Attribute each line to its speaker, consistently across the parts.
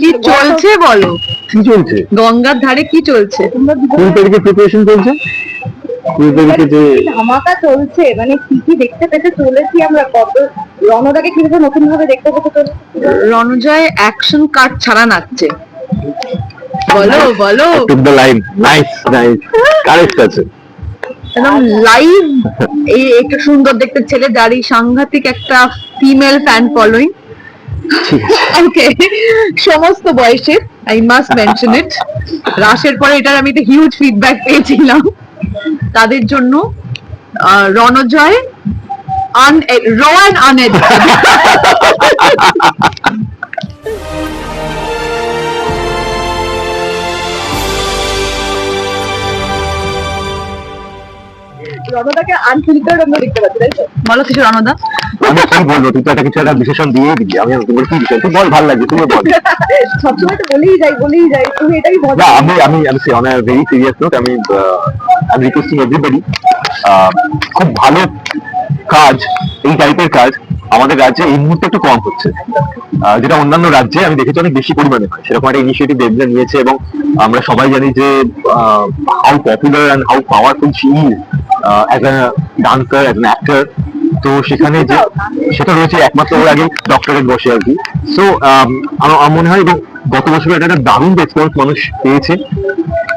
Speaker 1: কি চলছে বলো?
Speaker 2: কি চলছে?
Speaker 1: গঙ্গার ধারে কি চলছে?
Speaker 2: কুড়ি তারিখে প্রিপারেশন চলছে? কুড়ি তারিখে যে
Speaker 3: ধামাকা চলছে মানে কি কি দেখতে পেতে চলেছি আমরা কত রণদাকে কীভাবে নতুন ভাবে দেখতে পেতে চলেছি?
Speaker 1: রণজয় অ্যাকশন কার্ড ছাড়া নাচছে। বলো বলো।
Speaker 2: Took the line nice nice correct আছে।
Speaker 1: একদম লাইভ এই একটা সুন্দর দেখতে ছেলে দাঁড়ি সাংঘাতিক একটা ফিমেল ফ্যান
Speaker 2: আছে
Speaker 1: ওকে সমস্ত বয়সের আই মাস্ট মেনশন ইট রাশের পরে এটার আমি একটা হিউজ ফিডব্যাক পেয়েছিলাম। তাদের জন্য রণজয় আন র অ্যান্ড আনএডিটেড
Speaker 3: রণদাকে আমরা দেখতে পাচ্ছি তাই তো?
Speaker 1: বলো কিছু রণদা
Speaker 2: আমি কি বলব? তুই তো একটা কিছু একটা বিশেষণ দিয়ে দিবি। আমি তোমার কি বিষয় তুই বল ভালো তুমি বল।
Speaker 3: সবসময় তো বলেই যাই বলেই যাই তুমি এটাই বলো।
Speaker 2: না আমি আমি আমি অন ভেরি সিরিয়াস নোট আমি আমি রিকোয়েস্টিং এভরিবডি খুব ভালো কাজ এই টাইপের কাজ আমাদের রাজ্যে এই মুহূর্তে একটু কম হচ্ছে। আহ, যেটা অন্যান্য রাজ্যে আমি দেখেছি অনেক বেশি পরিমাণে হয়। সেরকম একটা ইনিশিয়েটিভ দেবরা নিয়েছে এবং আমরা সবাই জানি যে how popular and how powerful she is a dancer an actor তো সেখানে যে সেটা রয়েছে একমাত্র ওর আগে ডক্টরেট বসে আর কি। সো আমার মনে হয় এবং গত বছর এটা একটা দারুণ রেসপন্স মানুষ পেয়েছে।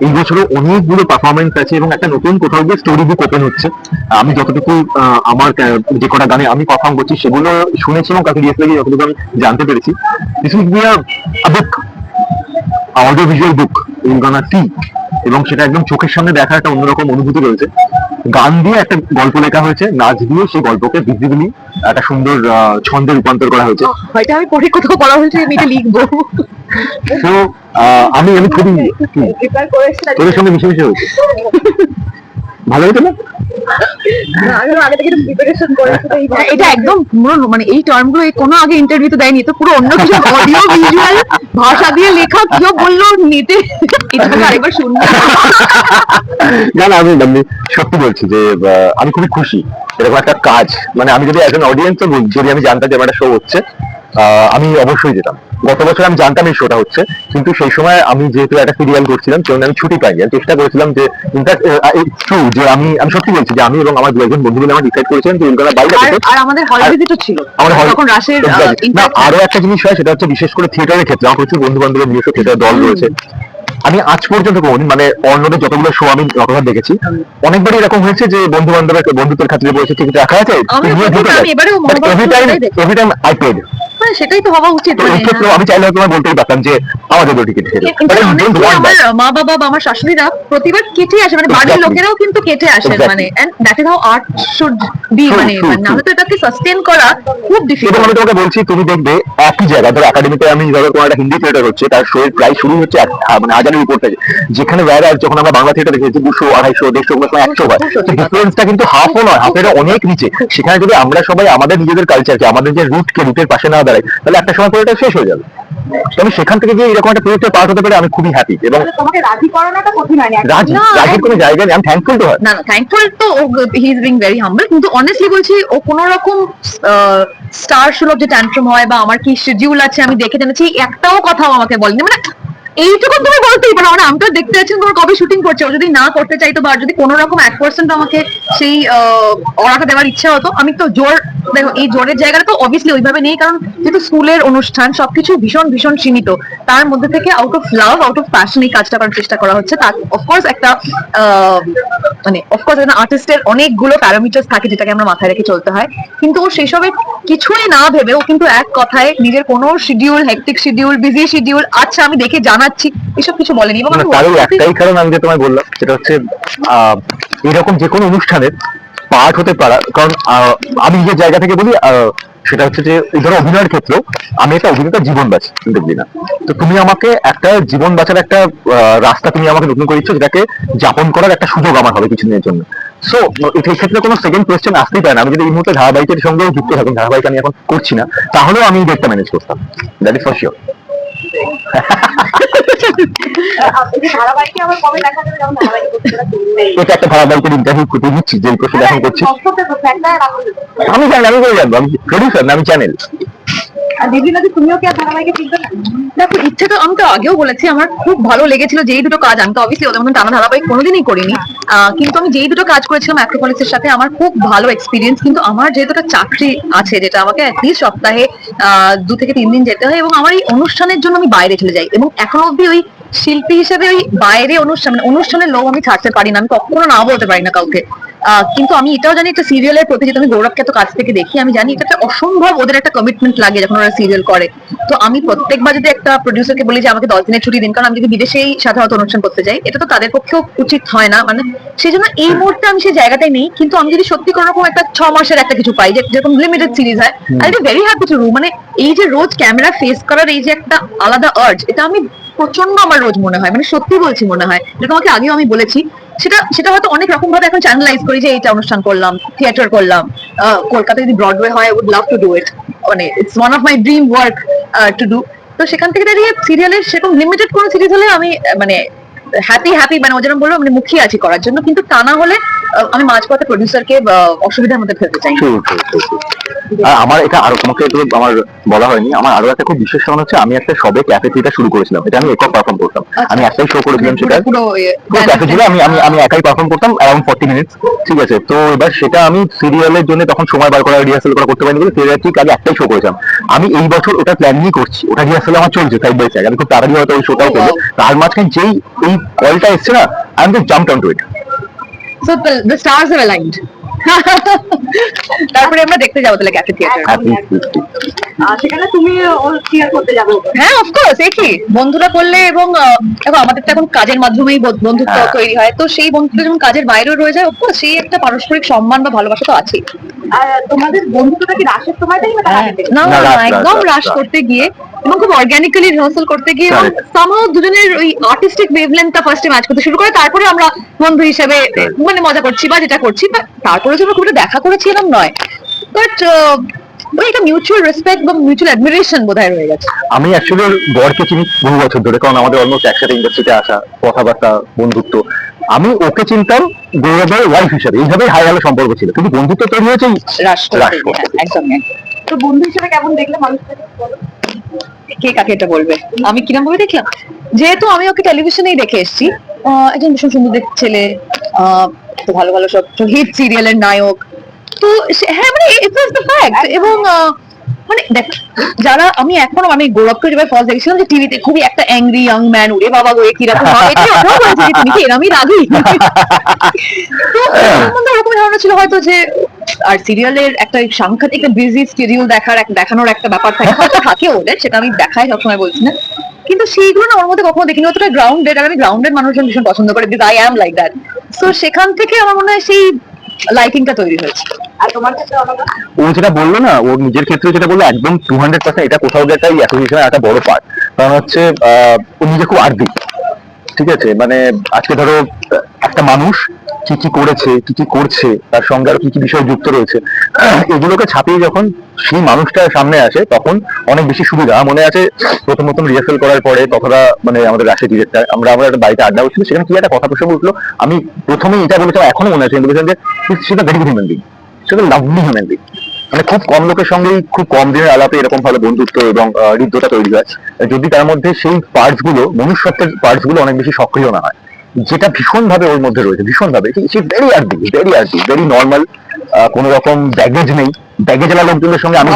Speaker 2: এই বছরও অনেকগুলো পারফরমেন্স আছে এবং একটা নতুন কোথাও গিয়ে স্টোরি বুক ওপেন হচ্ছে। আমি যতটুকু আমার যে কটা গানে আমি পারফর্ম করছি সেগুলো শুনেছি এবং কাকে রিয়েসলে গিয়ে যতটুকু আমি জানতে পেরেছি। This will be book audio visual book in Gaana টি এবং সেটা একদম চোখের সামনে দেখার একটা অন্যরকম অনুভূতি রয়েছে। গান দিয়ে একটা গল্প লেখা হয়েছে নাচ দিয়ে সেই গল্পকে ভিজিবলি একটা সুন্দর আহ, ছন্দে রূপান্তর করা হয়েছে।
Speaker 1: হয়তো আমি পরে কোথাও করা হয়েছে আমি এটা লিখব।
Speaker 2: তো আমি আমি খুবই তোদের সঙ্গে মিশে মিশে হয়েছে। ভালো না?
Speaker 3: তো
Speaker 1: হ্যাঁ, এটা একদম পুরো মানে এই টার্মগুলো কোনো আগে ইন্টারভিউতে দেয়নি তো পুরো অন্য কিছু অডিও ভিজুয়াল ভাষা দিয়ে লেখা কেউ বলল নেটে এটা আরেকবার শুনব।
Speaker 2: না না আমি আমি সত্যি বলছি যে আহ, আমি খুবই খুশি। এরকম একটা কাজ মানে আমি যদি একজন অডিয়েন্স যদি আমি জানতাম যে আমার একটা শো হচ্ছে আহ, আমি অবশ্যই যেতাম। গত বছর আমি জানতাম এই শোটা হচ্ছে কিন্তু সেই সময় আমি যেহেতু একটা সিরিয়াল করছিলাম সেজন্য আমি ছুটি পাইনি। আমি চেষ্টা করেছিলাম যে ইনফ্যাক্ট ট্রু যে আমি আমি সত্যি বলছি যে আমি এবং আমার দু একজন বন্ধু মিলে আমার ডিসাইড করেছিলাম যে উল্কানা বাইরে
Speaker 1: আর আমাদের হল
Speaker 2: আর-
Speaker 1: ভিজিটও ছিল।
Speaker 2: হল
Speaker 1: তখন রাশের
Speaker 2: না আরও একটা জিনিস হয় সেটা হচ্ছে বিশেষ করে থিয়েটারের ক্ষেত্রে আমার প্রচুর বন্ধু বান্ধবের নিজস্ব থিয়েটার দল রয়েছে। আমি আজ পর্যন্ত কোন মানে অন্যদের যতগুলো শো আমি যতবার দেখেছি অনেকবারই এরকম হয়েছে যে বন্ধু বান্ধবের বন্ধুত্বের খাতিরে বলেছে টিকিট রাখা আছে। এভরি টাইম আই পেড
Speaker 1: হ্যাঁ, সেটাই তো হওয়া উচিত
Speaker 2: তো
Speaker 1: মানে,
Speaker 2: এই ক্ষেত্রে আমি চাইলে তোমার বলতেই পারতাম যে আমাদের টিকিট
Speaker 1: কিন্তু আমার মা বাবা বা আমার শাশুড়িরা প্রতিবার কেটে আসে মানে বাড়ির লোকেরাও কিন্তু কেটে আসেন মানে and that is how art should be মানে নাহলে তো এটাকে সাস্টেন করা খুব ডিফিকাল্ট
Speaker 2: আমি তোমাকে বলছি তুমি দেখবে একই জায়গা ধরো একাডেমিতে আমি ধরো তোমার একটা হিন্দি থিয়েটার হচ্ছে তার শো প্রায় শুরু হচ্ছে মানে হাজারের উপর থেকে। যেখানে আর যখন আমরা বাংলা থিয়েটার দেখেছি দুশো আড়াইশো দেড়শো কোনো সময় একশো হয় ডিফারেন্সটা কিন্তু হাফও নয় হাফের অনেক নিচে। সেখানে যদি আমরা সবাই আমাদের নিজেদের কালচারকে আমাদের যে রুটকে রুটের পাশে না দাঁড়াই তাহলে একটা সময় পরে এটা শেষ হয়ে যাবে। তো আমি সেখান থেকে গিয়ে এরকম একটা প্রজেক্টের পার্ট হতে পারে আমি খুবই হ্যাপি এবং
Speaker 3: তোমাকে রাজি করানোটা কঠিন হয়নি
Speaker 2: রাজি রাজির কোনো জায়গা নেই আমি থ্যাঙ্কফুল তো হয়।
Speaker 1: না না থ্যাঙ্কফুল তো he is being very humble কিন্তু অনেস্টলি বলছি ও কোনো রকম স্টার সুলভ যে ট্যান্ট্রাম হয় বা আমার কি শিডিউল আছে আমি দেখে জেনেছি একটাও কথাও আমাকে বলেনি মানে এইটুকু তুমি বলতেই পারো। মানে আমি তো দেখতে যাচ্ছি তোমার কবে শুটিং করছে। যদি না করতে চাইতো বা যদি কোনো রকম এক পার্সেন্ট আমাকে সেই অরাটা দেওয়ার ইচ্ছা হতো, আমি তো জোর, দেখো, এই জোরের জায়গাটা তো অবভিয়াসলি ওইভাবে নেই, কারণ যেহেতু স্কুলের অনুষ্ঠান, সবকিছু ভীষণ ভীষণ সীমিত। তার মধ্যে থেকে out of love out of passion এই কাজটা করার চেষ্টা করা হচ্ছে। তার অফকোর্স একটা মানে অফকোর্স একটা আর্টিস্টের অনেকগুলো প্যারামিটার্স থাকে যেটাকে আমরা মাথায় রেখে চলতে হয়। কিন্তু ও সেসবের কিছুই না ভেবে ও কিন্তু এক কথায় নিজের কোনো schedule hectic schedule busy schedule আচ্ছা আমি দেখে জানাচ্ছি এসব কিছু বলেনি। এবং
Speaker 2: তারও একটাই কারণ আমি যে তোমায় বললাম সেটা হচ্ছে আহ, এরকম যে কোনো অনুষ্ঠানের পার্ট হতে পারা কারণ আহ, আমি নিজের জায়গা থেকে বলি আহ, সেটা হচ্ছে যে ধরো অভিনয়ের ক্ষেত্রেও আমি একটা অভিনেতার জীবন বাঁচি, কিন্তু না। তো তুমি আমাকে একটা জীবন বাঁচার একটা রাস্তা তুমি আমাকে নতুন করে দিচ্ছ, যেটাকে যাপন করার একটা সুযোগ আমার হবে কিছুদিনের জন্য। সো এই ক্ষেত্রে কোনো সেকেন্ড কোয়েশ্চেন আসতেই পারে না। আমি যদি এই মুহূর্তে ধারাবাহিকের সঙ্গেও যুক্ত থাকুন ধারাবাহিক আমি এখন করছি না, তাহলেও আমি ডেটটা ম্যানেজ করতাম। দ্যাট ইজ ফর শিওর দিচ্ছি যে করছি। আমি জানি আমি করে জানব আমি প্রডিউসার আমি চ্যানেল
Speaker 3: দিদি নাকি তুমিও কি ধারাবাহিকে ফিরবে না?
Speaker 1: দেখো, ইচ্ছে তো, আমি তো আগেও বলেছি, আমার খুব ভালো লেগেছিল যেই দুটো কাজ। আমি তো অবভিয়াসলি ওদের মতন টানা ধারাবাহিক কোনোদিনই করিনি। কিন্তু আমি যেই দুটো কাজ করেছিলাম অ্যাক্রোপলিসের সাথে, আমার খুব ভালো এক্সপিরিয়েন্স কিন্তু আমার যেহেতু একটা চাকরি আছে, যেটা আমাকে অ্যাটলিস্ট সপ্তাহে দু থেকে তিন দিন যেতে হয়, এবং আমার এই অনুষ্ঠানের জন্য আমি বাইরে চলে যাই। এবং এখনও অব্দি ওই শিল্পী হিসেবে ওই বাইরে অনুষ্ঠান মানে অনুষ্ঠানের লোক আমি ছাড়তে পারি না, আমি কখনো না বলতে পারি না কাউকে। কিন্তু আমি এটাও জানি একটা সিরিয়ালের প্রতি যেহেতু আমি গৌরবকে এত কাছ থেকে দেখি আমি জানি এটা অসম্ভব ওদের একটা কমিটমেন্ট লাগে যখন ওরা সিরিয়াল করে। তো আমি প্রত্যেকবার যদি একটা প্রডিউসারকে বলি যে আমাকে দশ দিনের ছুটি দিন কারণ আমি যদি বিদেশেই সাধারণত অনুষ্ঠান করতে যাই এটা তো তাদের পক্ষেও উচিত হয় না। মানে সেই জন্য এই মুহূর্তে আমি সেই জায়গাটাই নেই কিন্তু আমি যদি সত্যি কোনো রকম একটা ছ মাসের একটা কিছু পাই যে যেরকম লিমিটেড সিরিজ হয় I very happy to do মানে এই যে রোজ ক্যামেরা ফেস করার এই যে একটা আলাদা আর্জ এটা আমি প্রচণ্ড আমার রোজ মনে হয় মানে সত্যি বলছি মনে হয়। যেটা তোমাকে আগেও আমি বলেছি সেটা সেটা হয়তো অনেক রকম ভাবে এখন চ্যানেলাইজ করি যে এইটা অনুষ্ঠান করলাম থিয়েটার করলাম। কলকাতায় যদি ব্রডওয়ে হয় would love to do it মানে it's one of my dream work to do তো সেখান থেকে দাঁড়িয়ে সিরিয়ালের সেরকম লিমিটেড কোনো সিরিজ হলে আমি মানে হ্যাপি হ্যাপি মানে ও যেরকম বলল মানে মুখিয়ে আছি করার জন্য। কিন্তু তা না হলে আমি মাঝপথে প্রডিউসারকে অসুবিধার মধ্যে ফেলতে চাই.
Speaker 2: আর আমার এটা আরও তোমাকে আমার বলা হয়নি। আমার আরও একটা খুব বিশেষ কারণ হচ্ছে আমি একটা সবে ক্যাফে থিয়েটার শুরু করেছিলাম। এটা আমি একক পারফর্ম করতাম। আমি একটাই শো করেছিলাম সেটা।
Speaker 1: পুরো- পুরো ইয়ে,
Speaker 2: ক্যাফে ছিল আমি আমি আমি একাই পারফর্ম করতাম অ্যারাউন্ড ফর্টি মিনিটস ঠিক আছে? তো এবার সেটা আমি সিরিয়ালের জন্য তখন সময় বার করা রিহার্সাল করা করতে পারিনি। বলে সিরিয়াল ঠিক আগে একটাই শো করেছিলাম। আমি এই বছর ওটা প্ল্যান নিয়ে করছি। ওটা রিহার্সাল আমার চলছে সাইড বাই সাইড আমি খুব তাড়াতাড়ি হয়তো ওই শোটাও করব। তার মাঝখানে যেই এই কলটা এসছে না আমি তো jump on to it
Speaker 1: So the the stars are তারপরে আমরা দেখতে যাব তাহলে ক্যাফে থিয়েটার
Speaker 3: আর সেখানে তুমি ক্লিয়ার করতে যাব
Speaker 1: হ্যাঁ অফকোর্স এ কি বন্ধুরা করলে এবং আহ, দেখো আমাদের তো এখন কাজের মাধ্যমেই বন্ধুত্ব
Speaker 2: হ্যাঁ।
Speaker 1: তৈরি হয়। তো সেই বন্ধুত্ব যখন কাজের বাইরেও রয়ে যায় অফকোর্স সেই একটা পারস্পরিক সম্মান বা ভালোবাসা তো আছেই।
Speaker 3: তোমাদের বন্ধুত্বটা কি সময়টাই না
Speaker 1: একদম
Speaker 2: রাস।
Speaker 1: করতে গিয়ে এবং খুব অর্গানিক্যালি রিহার্সাল করতে গিয়ে এবং সামহাও দুজনের ওই আর্টিস্টিক ওয়েভলেন্থটা ফার্স্টে ম্যাচ করতে শুরু করে তারপরে আমরা বন্ধু হিসেবে মানে মজা করছি বা যেটা করছি বা তারপরে যে আমরা খুব দেখা করেছি এরকম নয়। বাট ওই একটা মিউচুয়াল রেসপেক্ট বা মিউচুয়াল অ্যাডমিরেশন বোধহয় রয়ে গেছে।
Speaker 2: আমি অ্যাকচুয়ালি বরকে চিনি বহু বছর ধরে কারণ আমাদের অলমোস্ট একসাথে ইন্ডাস্ট্রিতে আসা কথাবার্তা বন্ধুত্ব। আমি ওকে চিনতাম গৌরবের ওয়াইফ হিসাবে এইভাবেই হাই ভালো সম্পর্ক ছিল। কিন্তু বন্ধুত্ব তৈরি হয়েছে
Speaker 1: করতে হ্যাঁ, একদম।
Speaker 3: তো বন্ধু হিসেবে কেমন দেখলে মানুষটাকে
Speaker 1: কে কাকে এটা বলবে? আমি কিরম ভাবে দেখলাম? যেহেতু আমি ওকে টেলিভিশনেই দেখে এসেছি একজন ভীষণ সুন্দর ছেলে আহ, তো ভালো ভালো সব হিট সিরিয়ালের নায়ক তো হ্যাঁ মানে ইট ওয়াজ দ্য ফ্যাক্ট এবং মানে দেখ যারা আমি এখনও আমি গৌরবকে যেভাবে ফার্স্ট দেখছিলাম যে টিভিতে খুবই একটা অ্যাংরি ইয়াং ম্যান ওরে বাবা গো কীরকম হয় এটা ওটাও বলেছে যে তুমি কি এরমই রাগি। তো ওর ওরকম ধারণা ছিল হয়তো যে আর সিরিয়ালের একটা সাংঘাতিক বিজি শিডিউল দেখার দেখানোর একটা ব্যাপার থাকে হয়তো থাকে ওদের সেটা আমি দেখাই সবসময় বলছি না। কিন্তু সেইগুলো না ওর মধ্যে কখনো দেখিনি অতটা গ্রাউন্ডেড আর আমি গ্রাউন্ডেড মানুষজন ভীষণ পছন্দ করে because I am like that so সেখান থেকে আমার মনে হয় সেই তৈরি হয়েছে।
Speaker 3: আর তোমার ক্ষেত্রে?
Speaker 2: ও যেটা বলল না, ও নিজের ক্ষেত্রে যেটা বলল, একদম টু হান্ড্রেড পার্সেন্ট এটা কোথাও একটা অ্যাসোসিয়েশনের একটা বড় পার্ট কারণ হচ্ছে ও নিজে খুব আর্দি ঠিক আছে? মানে আজকে ধরো, একটা মানুষ কি কি করেছে, কি কি করছে, তার সঙ্গে আরও কি কি বিষয় যুক্ত রয়েছে, এগুলোকে ছাপিয়ে যখন সেই মানুষটা সামনে আসে, তখন অনেক বেশি সুবিধা। মনে আছে, প্রথম প্রথম রিহার্সাল করার পরে তখনরা মানে আমাদের রাশি ডিরেক্টর আমরা আমরা একটা বাড়িতে আড্ডা হচ্ছিল, সেখানে কি একটা কথা প্রসঙ্গ উঠল। আমি প্রথমেই এটা বলেছিলাম, এখনও মনে আছে বলেছিলাম যে সেটা ভেরি গুড হিউম্যান বিং সেটা লাভলি হিউম্যান বিং মানে খুব কম লোকের সঙ্গেই খুব কম দিনের আলাপে এরকম ভালো বন্ধুত্ব এবং হৃদ্যতা তৈরি হয়। যদি তার মধ্যে সেই পার্টসগুলো, মনুষ্যত্বের পার্টসগুলো অনেক বেশি সক্রিয় না হয়, যেটা ভীষণ ভাবে ওর মধ্যে রয়েছে ভীষণ ভাবে very earthy very earthy very normal কোনো রকম ব্যাগেজ নেই। ব্যাগেজ এলা লোকজনের সঙ্গে আমি।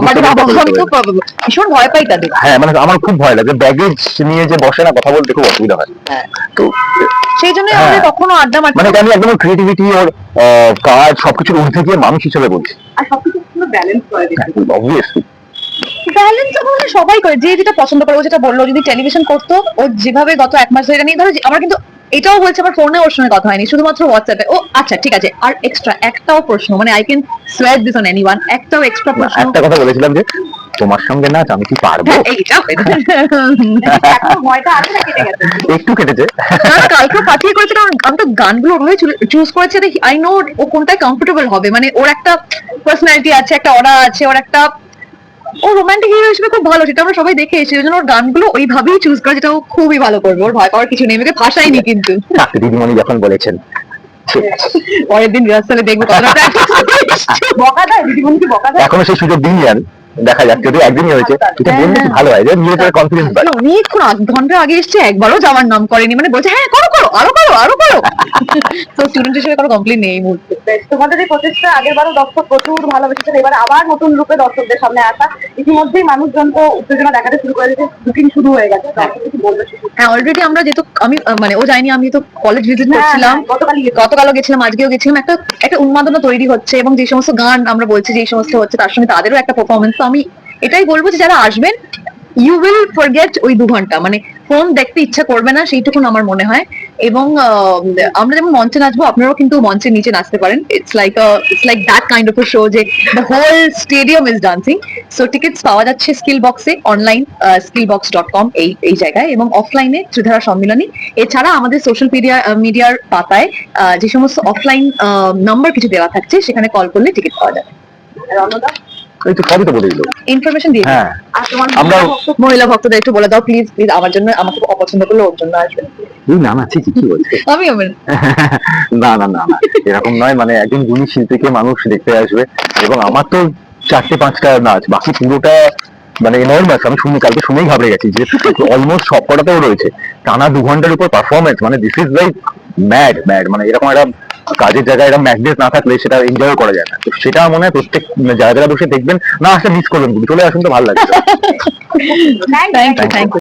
Speaker 1: ভীষণ ভয় পাই তাদের।
Speaker 2: হ্যাঁ মানে আমার খুব ভয় লাগে। ব্যাগেজ নিয়ে যে বসে না কথা বলতে খুব অসুবিধা হয়।
Speaker 1: হ্যাঁ।
Speaker 2: তো
Speaker 1: সেই জন্য
Speaker 2: হ্যাঁ।
Speaker 1: আমাদের কখনো আড্ডা মারতে
Speaker 2: মানে আমি একদম ক্রিয়েটিভিটি ওর কাজ সবকিছুর ঊর্ধ্বে গিয়ে মানুষ হিসেবে বলছি।
Speaker 3: আর সবকিছু ব্যালেন্স করে
Speaker 2: অবভিয়াসলি
Speaker 1: ব্যালেন্স মানে সবাই করে যে যেটা পছন্দ করে ও যেটা বলল যদি টেলিভিশন করতো ও যেভাবে গত এক মাস ধরে নিয়ে ধরো আমার কিন্তু এটাও বলছে আমার ফোনে ওর সঙ্গে কথা হয়নি শুধুমাত্র হোয়াটসঅ্যাপে ও আচ্ছা ঠিক আছে আর এক্সট্রা একটাও প্রশ্ন মানে I can swear this on anyone একটাও এক্সট্রা প্রশ্ন।
Speaker 2: একটা কথা বলেছিলাম যে তোমার সঙ্গে নাচ আমি কি পারব?
Speaker 1: হ্যাঁ, এইটাও
Speaker 3: ভয়টা আছে কেটে গেছে?
Speaker 2: একটু কেটেছে।
Speaker 1: না, না, কালকে পাঠিয়ে করেছে কারণ আমি তো গানগুলো ওভাবে চুজ করেছে আই নো ও কোনটায় কমফোর্টেবল হবে। মানে ওর একটা পার্সোনালিটি আছে একটা অরা আছে ওর একটা ও রোমান্টিক হিরো হিসেবে খুব ভালো সেটা আমরা সবাই দেখে এসেছি। ওই জন্য ওর গানগুলো ওইভাবেই চুজ করে যেটা ও খুবই ভালো করবে। ওর ভয় পাওয়ার কিছু নেই আমাকে ফাঁসাইনি কিন্তু।
Speaker 2: দিদিমণি যখন বলেছেন। ঠিক আছে।
Speaker 1: পরের দিন রিহার্সালে দেখব
Speaker 2: এখনও সেই সুযোগ দিন আমি দেখা যাক যদি একদিনই হয়েছে। এটা বললে কি ভালো হয় যে নিজের উপরে কনফিডেন্স বাড়ে
Speaker 1: অনেকক্ষণ আধ ঘণ্টা আগে এসছে একবারও যাওয়ার নাম করেনি। মানে বলছে হ্যাঁ করো করো আরও করো আরও করো। তো স্টুডেন্ট হিসেবে কোনো কমপ্লেন নেই এই মুহূর্তে।
Speaker 3: তোমাদের এই প্রচেষ্টা আগের বারও দর্শক প্রচুর ভালোবেসেছেন এবার আবার নতুন রূপে দর্শকদের সামনে আসা। ইতিমধ্যেই মানুষজন তো উত্তেজনা দেখাতে শুরু করে দিয়েছে বুকিং শুরু হয়ে গেছে?
Speaker 1: হ্যাঁ। অলরেডি আমরা যেহেতু আমি মানে ও যাইনি আমি তো কলেজ ভিজিট
Speaker 3: হ্যাঁ,
Speaker 1: করছিলাম।
Speaker 3: হ্যাঁ।
Speaker 1: গতকালও গেছিলাম আজকেও গেছিলাম। একটা একটা উন্মাদনা তৈরি হচ্ছে এবং যে সমস্ত গান আমরা বলছি যে এই সমস্ত হচ্ছে তার সঙ্গে তাদেরও একটা পারফরমেন্স তো আমি এটাই বলব যে যারা আসবেন ইউ উইল ফরগেট ওই দু ঘণ্টা। মানে ফোন দেখতে ইচ্ছা করবে না, সেইটুকুন আমার মনে হয়। এবং আমরা যেমন মঞ্চে নাচবো, আপনারাও কিন্তু মঞ্চের নিচে নাচতে পারেন। It's like it's like that kind of show যে the whole stadium is dancing so tickets পাওয়া যাচ্ছে স্কিল বক্সে online skill box dot com এই এই জায়গায়। এবং অফলাইনে ত্রিধারা সম্মিলনী। এছাড়া আমাদের সোশ্যাল মিডিয়া মিডিয়ার পাতায় যে সমস্ত অফলাইন নাম্বার কিছু দেওয়া থাকছে, সেখানে কল করলে টিকিট পাওয়া যাবে।
Speaker 2: এই তো সবই তো বলে দিল।
Speaker 1: ইনফরমেশন দিয়ে
Speaker 2: হ্যাঁ।
Speaker 3: আর তোমার
Speaker 2: আমরা-
Speaker 1: মহিলা ভক্তদের একটু বলে দাও প্লিজ প্লিজ আমার জন্য আমাকে অপছন্দ করলে ওর জন্য আসবে।
Speaker 2: না না ঠিক কি বলছে?
Speaker 1: আমি
Speaker 2: না। না না এরকম নয় মানে একজন গুণী শিল্পীকে মানুষ দেখতে আসবে এবং আমার তো চারটে পাঁচটা নাচ বাকি পুরোটা মানে এনর্মাস আমি শুনি কালকে শুনেই ঘাবড়ে গেছি যে অলমোস্ট সব কটাতেও রয়েছে। টানা দু ঘণ্টার উপর পারফরমেন্স মানে this is like mad mad মানে এরকম একটা কাজের জায়গায় এরকম ম্যাগনেট না থাকলে সেটা এনজয় করা যায় না। তো সেটা মনে হয় প্রত্যেক যারা যারা বসে দেখবেন, না, আসলে মিস করবেন চলে আসুন তো, ভালো লাগবে।
Speaker 1: Thank you thank you